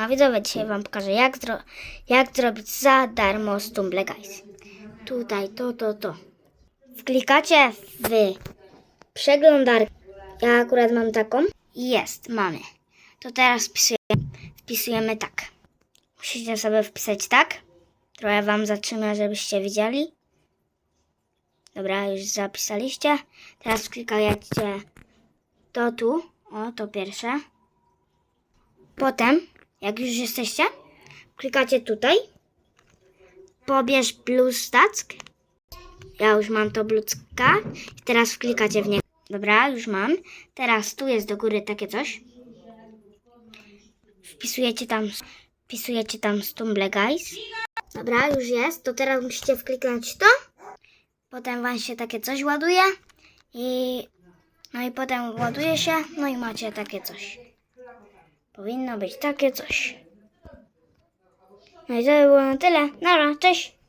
Siema widzowie, dzisiaj wam pokażę jak, zro- jak zrobić za darmo Stumble Guys. Tutaj to, to, to. Wklikacie w przeglądarkę. Ja akurat mam taką. Jest, mamy. To teraz wpisujemy, wpisujemy tak. Musicie sobie wpisać tak. Trochę wam zatrzymam, żebyście widzieli. Dobra, już zapisaliście. Teraz klikajcie to tu. O, to pierwsze. Potem, jak już jesteście, klikacie tutaj. Pobierz plus task. Ja już mam to blucka. I teraz wklikacie w niego. Dobra, już mam. Teraz tu jest do góry takie coś. Wpisujecie tam, wpisujecie tam Stumble Guys. Dobra, już jest. To teraz musicie wkliknąć to. Potem wam się takie coś ładuje. I no i potem ładuje się. No i macie takie coś. Powinno być takie coś. No i to by było na tyle. Nara, cześć!